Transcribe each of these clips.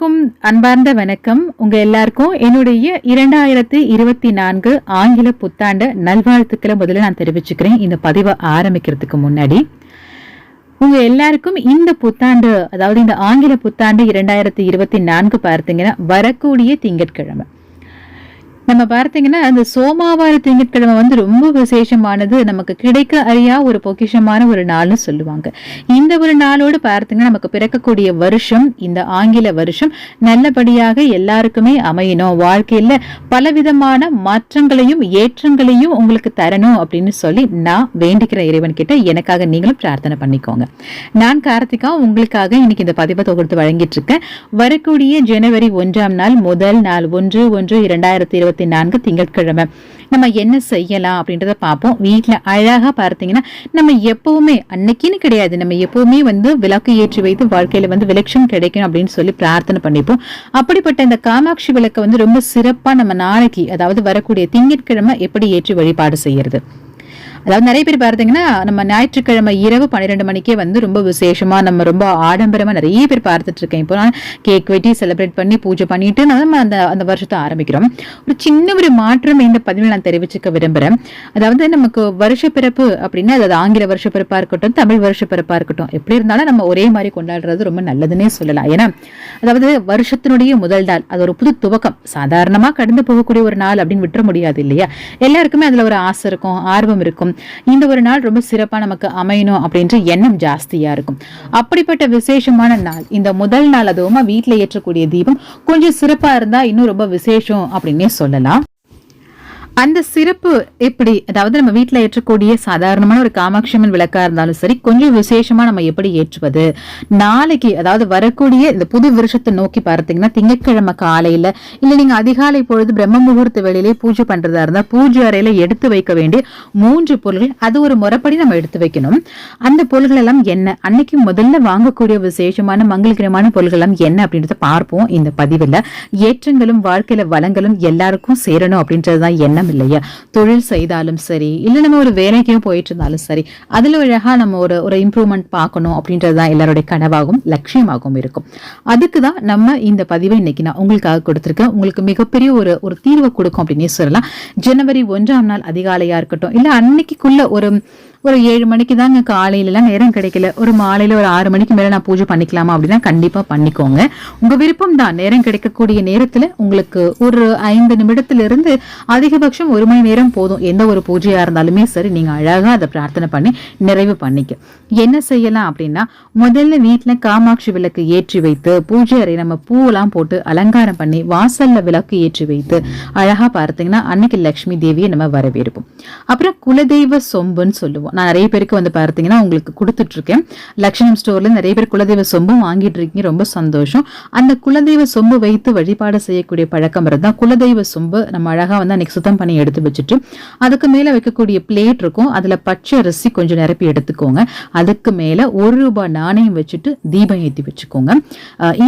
அனைவருக்கும் அன்பார்ந்த வணக்கம். உங்க எல்லாருக்கும் என்னுடைய இரண்டாயிரத்தி இருபத்தி நான்கு ஆங்கில புத்தாண்டு நல்வாழ்த்துக்களை முதல்ல நான் தெரிவிச்சுக்கிறேன். இந்த பதிவை ஆரம்பிக்கிறதுக்கு முன்னாடி உங்க எல்லாருக்கும் இந்த புத்தாண்டு அதாவது இந்த ஆங்கில புத்தாண்டு இரண்டாயிரத்தி இருபத்தி நான்கு பார்த்தீங்கன்னா வரக்கூடிய திங்கட்கிழமை. நம்ம பார்த்தீங்கன்னா அந்த சோமாவார திங்கட்கிழமை வந்து ரொம்ப விசேஷமானது. நமக்கு கிடைக்க அறியா ஒரு பொக்கிஷமான ஒரு நாள்னு சொல்லுவாங்க. இந்த ஒரு நாளோடு பார்த்தீங்கன்னா நமக்கு பிறக்கக்கூடிய வருஷம் இந்த ஆங்கில வருஷம் நல்லபடியாக எல்லாருக்குமே அமையணும். வாழ்க்கையில பலவிதமான மாற்றங்களையும் ஏற்றங்களையும் உங்களுக்கு தரணும் அப்படின்னு சொல்லி நான் வேண்டிக்கிற இறைவன் கிட்ட எனக்காக நீங்களும் பிரார்த்தனை பண்ணிக்கோங்க. நான் கார்த்திகா உங்களுக்காக இன்னைக்கு இந்த பதிவை தொகுத்து வழங்கிட்டு இருக்கேன். வரக்கூடிய ஜனவரி ஒன்றாம் நாள் முதல் நாள் ஒன்று ஒன்று இரண்டாயிரத்தி இருபத்தி நான்கு திங்கட்கிழமை. நம்ம என்ன செய்யலாம் அப்படின்றத பார்ப்போம். வீட்டில் அழகாக பார்த்தீங்கன்னா நம்ம எப்பவுமே அன்னைக்குன்னு கிடையாது நம்ம எப்பவுமே வந்து விளக்கு ஏற்றி வைத்து வாழ்க்கையில வந்து விலட்சம் கிடைக்கும் அப்படின்னு சொல்லி பிரார்த்தனை பண்ணிப்போம். அப்படிப்பட்ட இந்த காமாட்சி விளக்கை வந்து ரொம்ப சிறப்பா நம்ம நாளைக்கு அதாவது வரக்கூடிய திங்கட்கிழமை எப்படி ஏற்றி வழிபாடு செய்யறது? அதாவது நிறைய பேர் பார்த்தீங்கன்னா நம்ம ஞாயிற்றுக்கிழமை இரவு பன்னிரெண்டு மணிக்கே வந்து ரொம்ப விசேஷமா நம்ம ரொம்ப ஆடம்பரமா நிறைய பேர் பார்த்துட்டு இருக்கேன். இப்போ நான் கேக் வெட்டி செலிப்ரேட் பண்ணி பூஜை பண்ணிட்டு நம்ம அந்த அந்த வருஷத்தை ஆரம்பிக்கிறோம். ஒரு சின்ன ஒரு மாற்றம் இந்த பதிவில் நான் தெரிவிச்சுக்க விரும்புறேன். அதாவது நமக்கு வருஷ பிறப்பு அப்படின்னா அதாவது ஆங்கில வருஷ பிறப்பாக இருக்கட்டும் தமிழ் வருஷ பிறப்பாக இருக்கட்டும் எப்படி இருந்தாலும் நம்ம ஒரே மாதிரி கொண்டாடுறது ரொம்ப நல்லதுன்னே சொல்லலாம். ஏன்னா அதாவது வருஷத்தினுடைய முதல் நாள் அது ஒரு புது துவக்கம். சாதாரணமாக கடந்து போகக்கூடிய ஒரு நாள் அப்படின்னு விட்டுற முடியாது இல்லையா? எல்லாருக்குமே அதில் ஒரு ஆசை இருக்கும் ஆர்வம் இருக்கும். இந்த ஒரு நாள் ரொம்ப சிறப்பா நமக்கு அமையணும் அப்படின்ற எண்ணம் ஜாஸ்தியா இருக்கும். அப்படிப்பட்ட விசேஷமான நாள் இந்த முதல் நாள் அதுவும் வீட்டில் ஏற்றக்கூடிய தீபம் கொஞ்சம் சிறப்பா இருந்தா இன்னும் ரொம்ப விசேஷம் அப்படின்னே சொல்லலாம். அந்த சிறப்பு எப்படி அதாவது நம்ம வீட்டில் ஏற்றக்கூடிய சாதாரணமான ஒரு காமாட்சியம்மன் விளக்கா இருந்தாலும் சரி கொஞ்சம் விசேஷமா நம்ம எப்படி ஏற்றுவது? நாளைக்கு அதாவது வரக்கூடிய இந்த புது வருஷத்தை நோக்கி பார்த்தீங்கன்னா திங்கட்கிழமை காலையில இல்ல நீங்க அதிகாலை பொழுது பிரம்ம முகூர்த்த வேலையிலே பூஜை பண்றதா இருந்தா பூஜை அறையில எடுத்து வைக்க வேண்டிய மூன்று பொருள்கள் அது ஒரு முறைப்படி நம்ம எடுத்து வைக்கணும். அந்த பொருள்கள் எல்லாம் என்ன? அன்னைக்கு முதல்ல வாங்கக்கூடிய விசேஷமான மங்களகரமான பொருள்கள் எல்லாம் என்ன அப்படின்றத பார்ப்போம் இந்த பதிவில். ஏற்றங்களும் வாழ்க்கையில வளங்களும் எல்லாருக்கும் சேரணும் அப்படின்றது தான் எண்ணம். இல்லையா? தொழில் செய்தாலும் சரி இல்லை நம்ம ஒரு வேலைக்கும் போயிட்டு இருந்தாலும் சரி அதில் அழகாக நம்ம ஒரு ஒரு இம்ப்ரூவ்மெண்ட் பார்க்கணும் அப்படின்றது தான் எல்லாருடைய கனவாகவும் லட்சியமாகவும் இருக்கும். அதுக்கு தான் நம்ம இந்த பதிவை இன்னைக்கு நான் உங்களுக்காக கொடுத்துருக்கேன். உங்களுக்கு மிகப்பெரிய ஒரு ஒரு தீர்வை கொடுக்கும் அப்படின்னே சொல்லலாம். ஜனவரி ஒன்றாம் நாள் அதிகாலையா இருக்கட்டும் இல்லை அன்னைக்குள்ள ஒரு ஒரு ஏழு மணிக்கு தாங்க காலையிலலாம் நேரம் கிடைக்கல. ஒரு மாலையில் ஒரு ஆறு மணிக்கு மேலே நான் பூஜை பண்ணிக்கலாமா அப்படின்னா கண்டிப்பாக பண்ணிக்கோங்க. உங்கள் விருப்பம் தான் நேரம் கிடைக்கக்கூடிய நேரத்தில் உங்களுக்கு ஒரு ஐந்து நிமிடத்துல இருந்து அதிகபட்சம் ஒரு மணி நேரம் போதும். எந்த ஒரு பூஜையாக இருந்தாலுமே சரி நீங்கள் அழகாக அதை பிரார்த்தனை பண்ணி நிறைவு பண்ணிக்க. என்ன செய்யலாம் அப்படின்னா முதல்ல வீட்டில் காமாட்சி விளக்கு ஏற்றி வைத்து பூஜை அறை நம்ம பூவெல்லாம் போட்டு அலங்காரம் பண்ணி வாசல்ல விளக்கு ஏற்றி வைத்து அழகா பார்த்தீங்கன்னா அன்னைக்கு லக்ஷ்மி தேவியை நம்ம வரவேற்போம். அப்புறம் குலதெய்வ சொம்புன்னு சொல்லுவோம். நான் நிறைய பேருக்கு வந்து பார்த்தீங்கன்னா உங்களுக்கு கொடுத்துட்ருக்கேன். இருக்கேன் லக்ஷ்மம் ஸ்டோர்ல நிறைய பேர் குலதெய்வ சொம்பும் வாங்கிட்டு இருக்கீங்க ரொம்ப சந்தோஷம். அந்த குலதெய்வ சொம்பு வைத்து வழிபாடு செய்யக்கூடிய பழக்கம் இருந்தால் குலதெய்வ சொம்பு நம்ம அழகா வந்து அன்னைக்கு சுத்தம் பண்ணி எடுத்து வச்சுட்டு அதுக்கு மேல வைக்கக்கூடிய பிளேட் இருக்கும். அதில் பச்சை அரிசி கொஞ்சம் நிரப்பி எடுத்துக்கோங்க. அதுக்கு மேல ஒரு ரூபாய் நாணயம் வச்சுட்டு தீபம் ஏற்றி வச்சுக்கோங்க.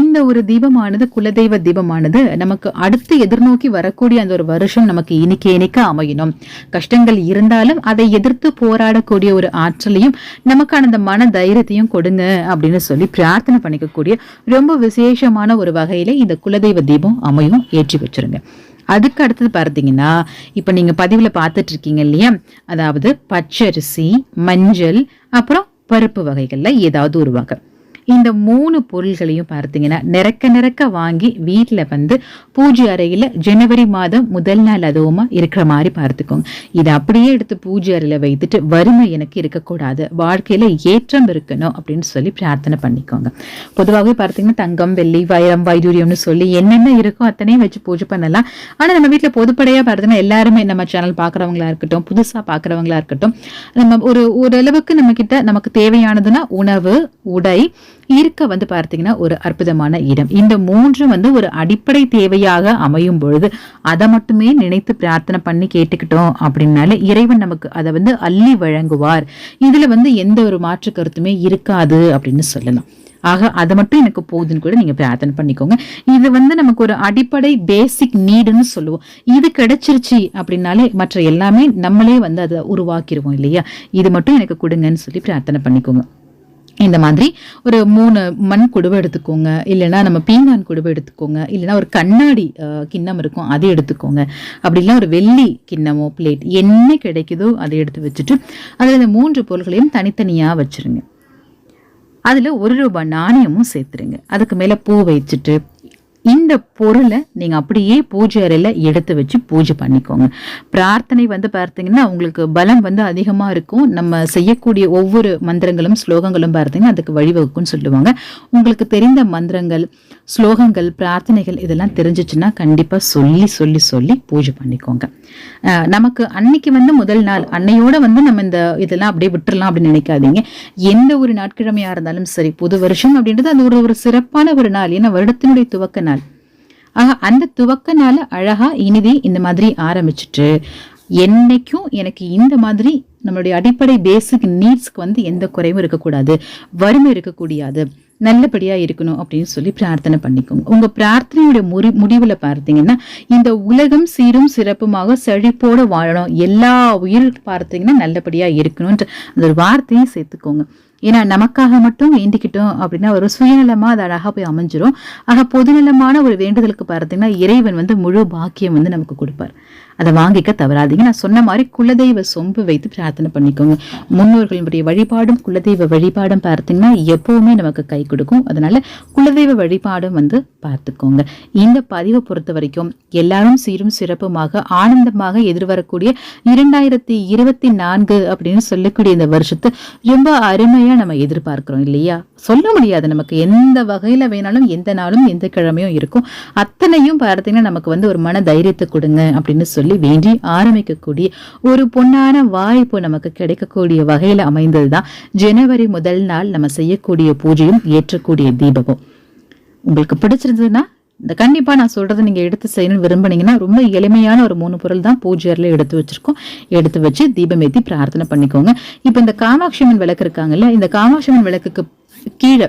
இந்த ஒரு தீபமானது குலதெய்வ தீபமானது நமக்கு அடுத்து எதிர்நோக்கி வரக்கூடிய அந்த ஒரு வருஷம் நமக்கு இனிக்க இனிக்க அமையணும். கஷ்டங்கள் இருந்தாலும் அதை எதிர்த்து போராடக்கூடிய ஒரு ஆற்றலையும் நமக்கான அந்த மன தைரியத்தையும் கொடுங்க அப்படின்னு சொல்லி பிரார்த்தனை பண்ணிக்கக்கூடிய ரொம்ப விசேஷமான ஒரு வகையில இந்த குலதெய்வ தீபம் அமையும். ஏற்றி வச்சிருங்க. அதுக்கு அடுத்தது பார்த்தீங்கன்னா இப்போ நீங்கள் பதிவில் பார்த்துட்டு இருக்கீங்க இல்லையா? அதாவது பச்சரிசி மஞ்சள் அப்புறம் பருப்பு வகைகளில் ஏதாவது ஒரு வகை. இந்த மூணு பொருள்களையும் பார்த்தீங்கன்னா நிறக்க நிறக்க வாங்கி வீட்டில் வந்து பூஜை அறையில் ஜனவரி மாதம் முதல் நாள் அதுவுமா இருக்கிற மாதிரி பார்த்துக்கோங்க. இதை அப்படியே எடுத்து பூஜை அறையில் வைத்துட்டு வறுமை எனக்கு இருக்கக்கூடாது வாழ்க்கையில் ஏற்றம் இருக்கணும் அப்படின்னு சொல்லி பிரார்த்தனை பண்ணிக்கோங்க. பொதுவாகவே பார்த்தீங்கன்னா தங்கம் வெள்ளி வைரம் வைடூரியம்னு சொல்லி என்னென்ன இருக்கோ அத்தனையும் வச்சு பூஜை பண்ணலாம். ஆனால் நம்ம வீட்டில் பொதுப்படையாக பார்த்தீங்கன்னா எல்லாருமே நம்ம சேனல் பார்க்குறவங்களா இருக்கட்டும் புதுசாக பார்க்குறவங்களா இருக்கட்டும் நம்ம ஒரு ஓரளவுக்கு நம்ம நமக்கு தேவையானதுன்னா உணவு உடை இருக்க வந்து பார்த்தீங்கன்னா ஒரு அற்புதமான இடம். இந்த மூன்று வந்து ஒரு அடிப்படை தேவையாக அமையும் பொழுது அதை மட்டுமே நினைத்து பிரார்த்தனை பண்ணி கேட்டுக்கிட்டோம் அப்படின்னாலே இறைவன் நமக்கு அதை வந்து அள்ளி வழங்குவார். இதில் வந்து எந்த ஒரு மாற்று கருத்துமே இருக்காது அப்படின்னு சொல்லலாம். ஆக அதை மட்டும் எனக்கு போதுன்னு கூட நீங்கள் பிரார்த்தனை பண்ணிக்கோங்க. இது வந்து நமக்கு ஒரு அடிப்படை பேசிக் நீடுன்னு சொல்லுவோம். இது கிடைச்சிருச்சு அப்படின்னாலே மற்ற எல்லாமே நம்மளே வந்து அதை உருவாக்கிடுவோம் இல்லையா? இது மட்டும் எனக்கு கொடுங்கன்னு சொல்லி பிரார்த்தனை பண்ணிக்கோங்க. இந்த மாதிரி ஒரு மூணு மண் குடுவை எடுத்துக்கோங்க. இல்லைன்னா நம்ம பீங்கான் குடுவை எடுத்துக்கோங்க. இல்லைன்னா ஒரு கண்ணாடி கிண்ணம் இருக்கும் அதை எடுத்துக்கோங்க. அப்படி ஒரு வெள்ளி கிண்ணமோ பிளேட் என்ன கிடைக்குதோ அதை எடுத்து வச்சுட்டு அதில் இந்த மூன்று பொருள்களையும் தனித்தனியாக வச்சுருங்க. அதில் ஒரு ரூபாய் நாணயமும் சேர்த்துருங்க. அதுக்கு மேலே பூ வச்சுட்டு இந்த பொருளை நீங்கள் அப்படியே பூஜை அறையில் எடுத்து வச்சு பூஜை பண்ணிக்கோங்க. பிரார்த்தனை வந்து பார்த்தீங்கன்னா உங்களுக்கு பலம் வந்து அதிகமாக இருக்கும். நம்ம செய்யக்கூடிய ஒவ்வொரு மந்திரங்களும் ஸ்லோகங்களும் பார்த்தீங்கன்னா அதுக்கு வழிவகுக்கும்னு சொல்லுவாங்க. உங்களுக்கு தெரிந்த மந்திரங்கள் ஸ்லோகங்கள் பிரார்த்தனைகள் இதெல்லாம் தெரிஞ்சிச்சுன்னா கண்டிப்பாக சொல்லி சொல்லி சொல்லி பூஜை பண்ணிக்கோங்க. நமக்கு அன்னைக்கு வந்து முதல் நாள். அன்னையோட வந்து நம்ம இந்த இதெல்லாம் அப்படியே விட்டுறலாம் அப்படின்னு நினைக்காதீங்க. எந்த ஒரு நாட்கிழமையாக இருந்தாலும் சரி புது வருஷம் அப்படின்றது அது ஒரு ஒரு சிறப்பான ஒரு நாள். ஏன்னா வருடத்தினுடைய துவக்க நாள் ஆக அந்த துவக்க நாள் அழகாக இனிதே இந்த மாதிரி ஆரம்பிச்சுட்டு என்னைக்கும் எனக்கு இந்த மாதிரி நம்மளுடைய அடிப்படை பேசிக் நீட்ஸ்க்கு வந்து எந்த குறைவும் இருக்கக்கூடாது வறுமை இருக்கக்கூடாது நல்லபடியாக இருக்கணும் அப்படின்னு சொல்லி பிரார்த்தனை பண்ணிக்கோங்க. உங்கள் பிரார்த்தனையோட முடி முடிவில் பார்த்தீங்கன்னா இந்த உலகம் சீரும் சிறப்புமாக செழிப்போடு வாழணும் எல்லா உயிர் பார்த்தீங்கன்னா நல்லபடியாக இருக்கணும்ன்ற அந்த ஒரு வார்த்தையும் சேர்த்துக்கோங்க. ஏன்னா நமக்காக மட்டும் வேண்டிக்கிட்டோம் அப்படின்னா ஒரு சுயநலமா அது அழகா போய் அமைஞ்சிரும். ஆக பொதுநலமான ஒரு வேண்டுதலுக்கு பார்த்தீங்கன்னா இறைவன் வந்து முழு பாக்கியம் வந்து நமக்கு கொடுப்பார். அதை வாங்கிக்க தவறாதீங்க. நான் சொன்ன மாதிரி குலதெய்வ சொம்பு வைத்து பிரார்த்தனை பண்ணிக்கோங்க. முன்னோர்களுடைய வழிபாடும் குலதெய்வ வழிபாடும் பார்த்தீங்கன்னா எப்பவுமே நமக்கு கை கொடுக்கும். அதனால குலதெய்வ வழிபாடும் வந்து பார்த்துக்கோங்க. இந்த பதிவை பொறுத்த வரைக்கும் எல்லாரும் சீரும் சிறப்புமாக ஆனந்தமாக எதிர்வரக்கூடிய இரண்டாயிரத்தி இருபத்தி நான்கு அப்படின்னு சொல்லக்கூடிய இந்த வருஷத்தை ரொம்ப அருமையா நம்ம எதிர்பார்க்கிறோம் இல்லையா? சொல்ல முடியாது. நமக்கு எந்த வகையில வேணாலும் எந்த நாளும் எந்த கிழமையும் இருக்கும். அத்தனையும் பார்த்தீங்கன்னா நமக்கு வந்து ஒரு மன தைரியத்தை கொடுங்க அப்படின்னு சொல்லி வேண்டி ஆரம்பிக்கக்கூடிய ஒரு பொன்னான வாய்ப்பு நமக்கு கிடைக்கக்கூடிய வகையில அமைந்ததுதான். ஜனவரி முதல் நாள் நம்ம செய்யக்கூடிய பூஜையும் ஏற்றக்கூடிய தீபமும். உங்களுக்கு பிடிச்சிருந்ததுன்னா இந்த கண்டிப்பா நான் சொல்றதை நீங்க எடுத்து செய்யணும்னு விரும்புனீங்கன்னா ரொம்ப எளிமையான ஒரு மூணு பொருள் தான் பூஜையில் எடுத்து வச்சிருக்கோம். எடுத்து வச்சு தீபம் ஏத்தி பிரார்த்தனை பண்ணிக்கோங்க. இப்போ இந்த காமாட்சி அம்மன் விளக்கு இருக்காங்கல்ல இந்த காமாட்சி அம்மன் விளக்குக்கு கீழே.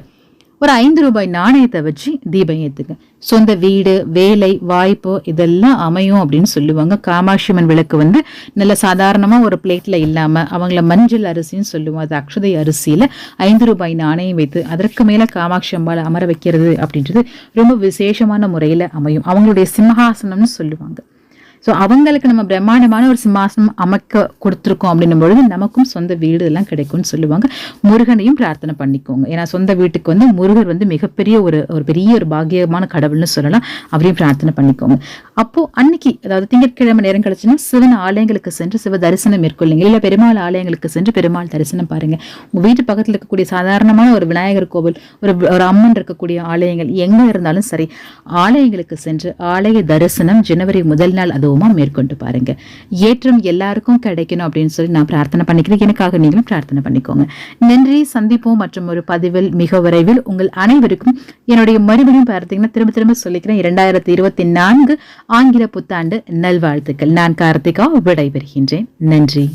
ஒரு ஐந்து ரூபாய் நாணயத்தை வச்சு தீபம் ஏற்றுங்க சொந்த வீடு வேலை வாய்ப்பு இதெல்லாம் அமையும் அப்படின்னு சொல்லுவாங்க. காமாட்சியம்மன் விளக்கு வந்து நல்ல சாதாரணமாக ஒரு பிளேட்டில் இல்லாமல் அவங்கள மஞ்சள் அரிசின்னு சொல்லுவோம். அது அக்ஷதை அரிசியில் ஐந்து ரூபாய் நாணயம் வைத்து அதற்கு மேலே காமாட்சி அம்பாளை அமர வைக்கிறது அப்படின்றது ரொம்ப விசேஷமான முறையில் அமையும். அவங்களுடைய சிம்ஹாசனம்னு சொல்லுவாங்க. ஸோ அவங்களுக்கு நம்ம பிரம்மாண்டமான ஒரு சிம்மாசனம் அமைக்க கொடுத்துருக்கோம் அப்படின்னும் பொழுது நமக்கும் சொந்த வீடு எல்லாம் கிடைக்கும்னு சொல்லுவாங்க. முருகனையும் பிரார்த்தனை பண்ணிக்கோங்க. ஏன்னா சொந்த வீட்டுக்கு வந்து முருகர் வந்து மிகப்பெரிய ஒரு ஒரு பெரிய ஒரு பாக்கியமான கடவுள்னு சொல்லலாம். அவரையும் பிரார்த்தனை பண்ணிக்கோங்க. அப்போ அன்னைக்கு அதாவது திங்கட்கிழமை நேரம் கிடைச்சுன்னா சிவன் ஆலயங்களுக்கு சென்று சிவ தரிசனம் மேற்கொள்ளுங்க. இல்லை பெருமாள் ஆலயங்களுக்கு சென்று பெருமாள் தரிசனம் பாருங்க. உங்க வீட்டு பக்கத்தில் இருக்கக்கூடிய சாதாரணமான ஒரு விநாயகர் கோவில் ஒரு ஒரு அம்மன் இருக்கக்கூடிய ஆலயங்கள் எங்க இருந்தாலும் சரி ஆலயங்களுக்கு சென்று ஆலய தரிசனம் ஜனவரி முதல் நாள் அதுவுமா மேற்கொண்டு பாருங்க. ஏற்றம் எல்லாருக்கும் கிடைக்கணும் அப்படின்னு சொல்லி நான் பிரார்த்தனை பண்ணிக்கிறேன். எனக்காக நீங்களும் பிரார்த்தனை பண்ணிக்கோங்க. நன்றி சந்திப்போம். மற்றும் ஒரு பதிவில் மிக விரைவில் உங்கள் அனைவருக்கும் என்னுடைய மறுபடியும் பார்த்தீங்கன்னா திரும்ப திரும்ப சொல்லிக்கிறேன். இரண்டாயிரத்தி இருபத்தி நான்கு ஆங்கில புத்தாண்டு நல்வாழ்த்துக்கள். நான் கார்த்திகா விடைபெறுகின்றேன். நன்றி.